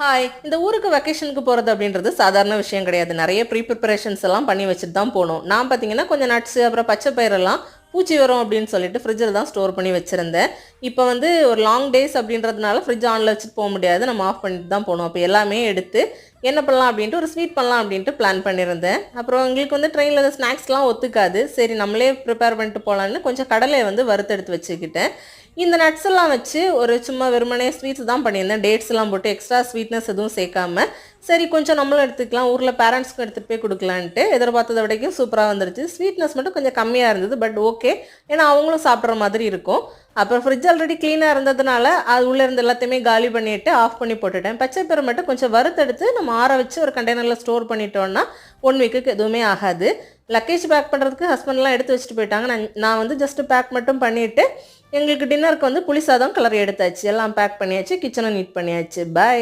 Hi இந்த ஊருக்கு வெக்கேஷனுக்கு போகிறது அப்படின்றது சாதாரண விஷயம் கிடையாது. நிறைய ப்ரீ ப்ரிப்பரேஷன்ஸ் எல்லாம் பண்ணி வச்சுட்டு தான் போகணும். நான் பார்த்தீங்கன்னா கொஞ்சம் நட்ஸு அப்புறம் பச்சை பயிரெல்லாம் பூச்சி வரும் அப்படின்னு சொல்லிட்டு ஃப்ரிட்ஜில் தான் ஸ்டோர் பண்ணி வச்சுருந்தேன். இப்போ வந்து ஒரு லாங் டேஸ் அப்படின்றதுனால ஃப்ரிட்ஜ் ஆனில் வச்சுட்டு போக முடியாது. நம்ம ஆஃப் பண்ணிட்டு தான் போகணும். அப்போ எல்லாமே எடுத்து என்ன பண்ணலாம் அப்படின்ட்டு ஒரு ஸ்வீட் பண்ணலாம் அப்படின்ட்டு பிளான் பண்ணியிருந்தேன். அப்புறம் எங்களுக்கு வந்து ட்ரெயினில் இந்த ஸ்நாக்ஸ்லாம் ஒத்துக்காது. சரி நம்மளே ப்ரிப்பேர் பண்ணிட்டு போகலான்னு கொஞ்சம் கடலை வந்து வறுத்தெடுத்து வச்சுக்கிட்டேன். இந்த நட்ஸ் எல்லாம் வச்சு ஒரு சும்மா வெறுமனே ஸ்வீட்ஸ் தான் பண்ணியிருந்தேன். டேட்ஸ்லாம் போட்டு எக்ஸ்ட்ரா ஸ்வீட்னஸ் எதுவும் சேர்க்காம. சரி கொஞ்சம் நம்மளும் எடுத்துக்கலாம். ஊரில் பேரண்ட்ஸ்க்கும் எடுத்துகிட்டு போய் கொடுக்கலான்ட்டு எதிர்பார்த்ததை வரைக்கும் சூப்பராக வந்துருச்சு. ஸ்வீட்னஸ் மட்டும் கொஞ்சம் கம்மியாக இருந்தது பட் ஓகே ஏன்னா அவங்களும் சாப்பிட்ற மாதிரி இருக்கும். அப்புறம் ஃப்ரிட்ஜ் ஆல்ரெடி க்ளீனாக இருந்ததுனால அது உள்ளே இருந்து எல்லாத்தையுமே காலி பண்ணிவிட்டு ஆஃப் பண்ணி போட்டுட்டேன். பச்சை பயிரை மட்டும் கொஞ்சம் வறுத்தெடுத்து நம்ம ஆற வச்சு ஒரு கண்டெய்னரில் ஸ்டோர் பண்ணிட்டோம்னா ஒன் வீக்குக்கு எதுவுமே ஆகாது. லக்கேஜ் பேக் பண்ணுறதுக்கு ஹஸ்பண்ட்லாம் எடுத்து வச்சுட்டு போயிட்டாங்க. நான் நான் வந்து ஜஸ்ட் பேக் மட்டும் பண்ணிவிட்டு எங்களுக்கு டின்னருக்கு வந்து புளிசாதம் கலர் எடுத்தாச்சு. எல்லாம் பேக் பண்ணியாச்சு கிச்சனை நீட் பண்ணியாச்சு. பாய்